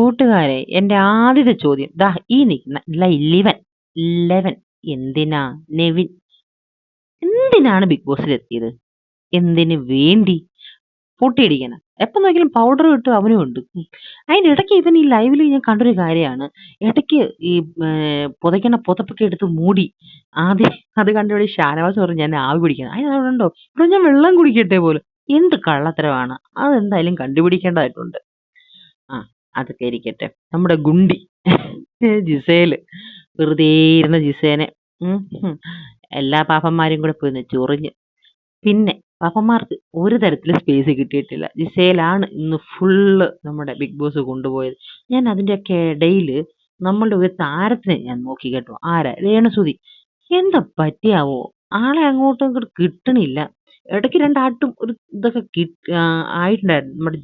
കൂട്ടുകാരെ എന്റെ ആദ്യത്തെ ചോദ്യം. ദാ ഈ നിൽക്കുന്ന ലൈലിവൻ ലെവൻ. എന്തിനാ? നെവിൻ. എന്തിനാണ് ബിഗ് ബോസിൽ എത്തിയത് എന്തിനു വേണ്ടി? പൊട്ടിയിടിക്കണം. എപ്പൊ നോക്കിയാലും പൗഡർ കിട്ടും അവനും ഉണ്ട്. അതിന്റെ ഇടയ്ക്ക് ഇവൻ ഈ ലൈവിൽ ഞാൻ കണ്ടൊരു കാര്യമാണ്. ഇടയ്ക്ക് ഈ പുതയ്ക്കണ പുതപ്പൊക്കെ എടുത്ത് മൂടി. ആദ്യം അത് കണ്ടുപിടി ഷാനവാസ് പറഞ്ഞു ഞാൻ ആവി പിടിക്കണം. അതിന് അതുകൊണ്ടോ ഇവിടെ ഞാൻ വെള്ളം കുടിക്കട്ടെ പോലും. എന്ത് കള്ളത്തരമാണ്. അതെന്തായാലും കണ്ടുപിടിക്കേണ്ടതായിട്ടുണ്ട്. ആ അതൊക്കെ ഇരിക്കട്ടെ. നമ്മുടെ ഗുണ്ടി. ജിസേൽ. വെറുതെ ഇരുന്ന ജിസേനെ. എല്ലാ പാപ്പന്മാരും കൂടെ പോയി ചൊറിഞ്ഞ്. പിന്നെ പാപ്പന്മാർക്ക് ഒരു തരത്തിലും സ്പേസ് കിട്ടിയിട്ടില്ല. ജിസേലാണ് ഇന്ന് ഫുള്ള് നമ്മുടെ ബിഗ് ബോസ് കൊണ്ടുപോയത്. ഞാൻ അതിന്റെയൊക്കെ ഇടയിൽ നമ്മളുടെ ഒരു താരത്തിനെ ഞാൻ നോക്കി കേട്ടോ. ആരാ? രേണുസുതി. എന്താ പറ്റിയാവോ? ആളെ അങ്ങോട്ടും ഇങ്ങോട്ട് കിട്ടണില്ല. ഇടയ്ക്ക് രണ്ടാട്ടും ഒരു ഇതൊക്കെ കിട്ട് ആയിട്ടുണ്ടായിരുന്നു. നമ്മുടെ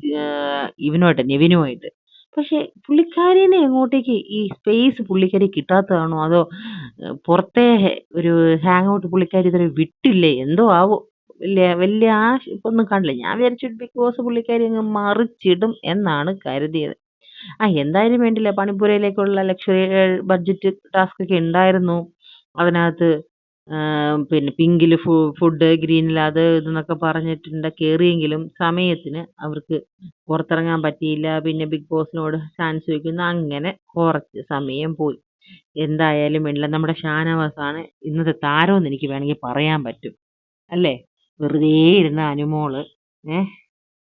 ഇവനുമായിട്ട് നെവിനുമായിട്ട്. പക്ഷെ പുള്ളിക്കാരിനെ എങ്ങോട്ടേക്ക് ഈ സ്പേസ് പുള്ളിക്കാരി കിട്ടാത്തതാണോ? അതോ പുറത്തെ ഒരു ഹാങ് ഔട്ട് പുള്ളിക്കാരി ഇതുവരെ വിട്ടില്ലേ? എന്തോ ആവോ? വലിയ വലിയ ആശ ഒന്നും കണ്ടില്ല ഞാൻ വിചാരിച്ചു ബിഗ് ബോസ് പുള്ളിക്കാരി അങ്ങ് മറിച്ചിടും എന്നാണ് കരുതിയത്. ആ എന്തായാലും വേണ്ടില്ല. പണിപ്പുരയിലേക്കുള്ള ലക്ഷറി ബഡ്ജറ്റ് ടാസ്ക് ഒക്കെ ഉണ്ടായിരുന്നു. അതിനകത്ത് പിന്നെ പിങ്കിൽ ഫുഡ് ഗ്രീനിൽ അത് ഇതെന്നൊക്കെ പറഞ്ഞിട്ടുണ്ട്. കയറിയെങ്കിലും സമയത്തിന് അവർക്ക് പുറത്തിറങ്ങാൻ പറ്റിയില്ല. പിന്നെ ബിഗ് ബോസിനോട് ചാൻസ് ചോദിക്കുന്നു. അങ്ങനെ കുറച്ച് സമയം പോയി. എന്തായാലും വേണ്ടില്ല. നമ്മുടെ ഷാനവാസാണ് ഇന്നത്തെ താരമെന്ന് എനിക്ക് വേണമെങ്കിൽ പറയാൻ പറ്റും. അല്ലേ? വെറുതെ ഇരുന്ന അനുമോൾ ഏഹ്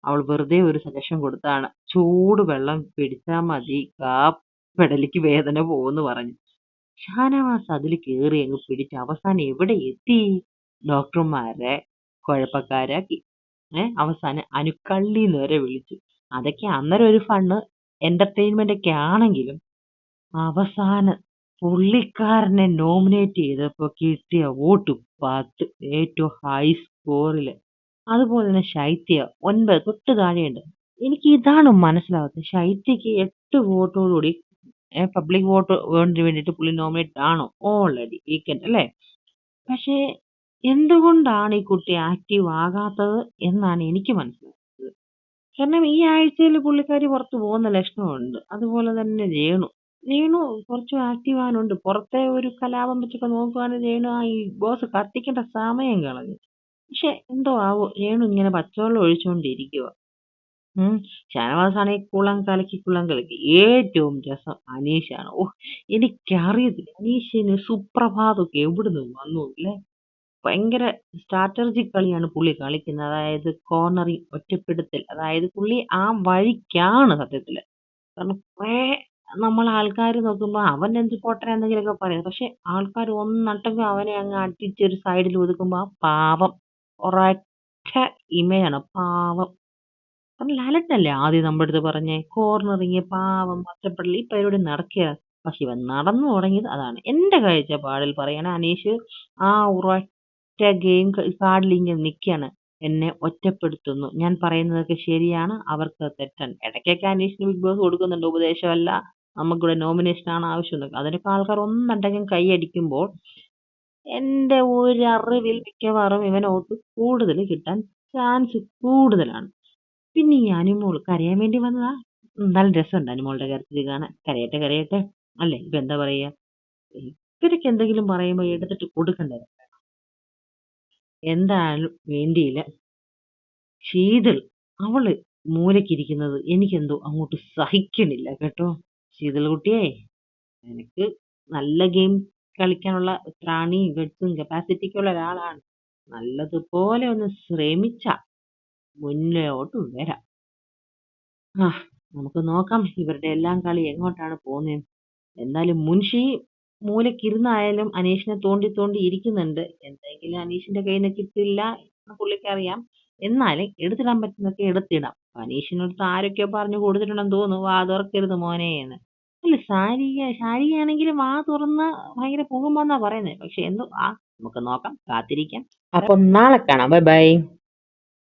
അവൾ വെറുതെ ഒരു സജഷൻ കൊടുത്താണ്. ചൂട് വെള്ളം പിടിച്ചാൽ മതി. കാ പെടലിക്ക് വേദന പോകുമെന്ന് പറഞ്ഞു. ഷാനവാസ് അതിൽ കയറി അങ്ങ് പിടിച്ച് അവസാനം എവിടെ എത്തി? ഡോക്ടർമാരെ കുഴപ്പക്കാരാക്കി. ഏ അവസാനം അനുക്കള്ളി എന്ന് വരെ വിളിച്ചു. അതൊക്കെ അന്നേരം ഒരു ഫണ്ണ് എന്റർടൈൻമെന്റ് ഒക്കെ ആണെങ്കിലും അവസാനം പുള്ളിക്കാരനെ നോമിനേറ്റ് ചെയ്തപ്പോൾ കിട്ടിയ വോട്ട് പത്ത് ഏറ്റവും ഹൈ സ്കോറിൽ അതുപോലെ തന്നെ ശൈത്യ ഒൻപത് തൊട്ട് താഴെയുണ്ട്. എനിക്ക് ഇതാണ് മനസ്സിലാവാത്തത്. ശൈത്യക്ക് എട്ട് വോട്ടോടുകൂടി പബ്ലിക് വോട്ട് വേണ്ടി വേണ്ടിയിട്ട് പുള്ളി നോമിനേറ്റ് ആണോ? ഓൾറെഡി വീക്കെൻഡ് അല്ലേ? പക്ഷേ എന്തുകൊണ്ടാണ് ഈ കുട്ടി ആക്റ്റീവ് ആകാത്തത് എന്നാണ് എനിക്ക് മനസ്സിലാക്കുന്നത് കാരണം ഈ ആഴ്ചയിൽ പുള്ളിക്കാരി പുറത്ത് പോകുന്ന ലക്ഷണമുണ്ട്. അതുപോലെ തന്നെ രേണു. രേണു കുറച്ച് ആക്റ്റീവ് ആകാനുണ്ട് പുറത്തെ ഒരു കലാപം വെച്ചൊക്കെ നോക്കുകയാണെങ്കിൽ രേണു ആ ഈ ബോസ് കത്തിക്കേണ്ട സമയം കളഞ്ഞു. പക്ഷെ എന്തോ ആവോ? രേണു ഇങ്ങനെ പച്ചവെള്ളം ഒഴിച്ചുകൊണ്ടിരിക്കുക. ഷാനവാസാണെങ്കിൽ കുളം കലക്കി കുളം കലക്കി. ഏറ്റവും രസം അനീഷാണ്. ഓ എനിക്കറിയത്തില്ല. അനീഷിന് സുപ്രഭാതമൊക്കെ എവിടുന്ന് വന്നു അല്ലേ? ഭയങ്കര സ്ട്രാറ്റജിക് കളിയാണ് പുള്ളി കളിക്കുന്നത്. അതായത് കോർണറിങ്, ഒറ്റപ്പെടുത്തൽ. അതായത് പുള്ളി ആ വഴിക്കാണ് സത്യത്തിൽ. കാരണം കുറേ നമ്മൾ ആൾക്കാർ നോക്കുമ്പോ അവൻ എന്ത് പൊട്ടനാ എന്തെങ്കിലുമൊക്കെ പറയാം പക്ഷെ ആൾക്കാർ ഒന്നട്ടെങ്കിൽ അവനെ അങ്ങ് അടിച്ചൊരു സൈഡിൽ ഒതുക്കുമ്പോ ആ പാവം ഒരൊറ്റ ഇമയാണ്. പാവം. കാരണം ലാലേട്ടനല്ലേ ആദ്യം നമ്മുടെ അടുത്ത് പറഞ്ഞേ കോർണറിങ് പാവം ഒറ്റപ്പെടൽ ഈ പരിപാടി നടക്കുക പക്ഷെ ഇവൻ നടന്നു തുടങ്ങിയത് അതാണ്. എന്റെ കാഴ്ചപ്പാടിൽ പറയണ അനീഷ് ആ ഒറ്റ ഗെയിം കാർഡിൽ ഇങ്ങനെ നിൽക്കുകയാണ്. എന്നെ ഒറ്റപ്പെടുത്തുന്നു. ഞാൻ പറയുന്നതൊക്കെ ശരിയാണ് അവർക്ക് തെറ്റാണ് ഇടയ്ക്കൊക്കെ അനീഷിന് ബിഗ് ബോസ് കൊടുക്കുന്നുണ്ട്. ഉപദേശമല്ല. നമുക്കിവിടെ നോമിനേഷൻ ആണ് ആവശ്യം അതിനൊക്കെ ആൾക്കാർ ഒന്നുണ്ടെങ്കിൽ കൈയടിക്കുമ്പോൾ എന്റെ ഒരു അറിവിൽ മിക്കവാറും ഇവനോട്ട് കൂടുതൽ കിട്ടാൻ ചാൻസ് കൂടുതലാണ്. പിന്നെ ഈ അനുമോൾ കരയാൻ വേണ്ടി വന്നതാ. നല്ല രസമുണ്ട് അനുമോളുടെ കരച്ചിൽ കാണാൻ. കരയട്ടെ കരയട്ടെ. അല്ലേ? ഇപ്പൊ എന്താ പറയാ? ഇവരൊക്കെ എന്തെങ്കിലും പറയുമ്പോൾ എടുത്തിട്ട് കൊടുക്കണ്ടേ? എന്തായാലും വേണ്ടിയില്ല. ശീതൾ. അവൾ മൂലക്കിരിക്കുന്നത് എനിക്കെന്തോ അങ്ങോട്ട് സഹിക്കണില്ല കേട്ടോ. ശീതൾ കുട്ടിയെ എനിക്ക് നല്ല ഗെയിം കളിക്കാനുള്ള ത്രാണിയും കപ്പാസിറ്റിയൊക്കെ കപ്പാസിറ്റിക്കുള്ള ഒരാളാണ്. നല്ലതുപോലെ ഒന്ന് ശ്രമിച്ച മുന്നോട്ട് വരാം. ആ നമുക്ക് നോക്കാം ഇവരുടെ എല്ലാം കളി എങ്ങോട്ടാണ് പോകുന്നത് എന്നാലും മുൻഷി മൂലക്കിരുന്നായാലും അനീഷിനെ തോണ്ടി തോണ്ടി ഇരിക്കുന്നുണ്ട്. എന്തെങ്കിലും അനീഷിന്റെ കയ്യിൽ നിന്ന് കിട്ടില്ല പുള്ളിക്കറിയാം എന്നാലും എടുത്തിടാൻ പറ്റുന്നൊക്കെ എടുത്തിടാം. അനീഷിനടുത്ത് ആരൊക്കെയോ പറഞ്ഞു കൊടുത്തിട്ടുണ്ടെന്ന് തോന്നുന്നു. വാ തുറക്കരുത് മോനെ എന്ന്. അല്ല ശാരിക ശാരികയാണെങ്കിൽ വാ തുറന്ന് ഭയങ്കര പോകുമ്പോന്നാ പറയുന്നത് പക്ഷെ എന്തോ ആ നമുക്ക് നോക്കാം. കാത്തിരിക്കാം. അപ്പൊ നാളെ കാണാം. Bye bye.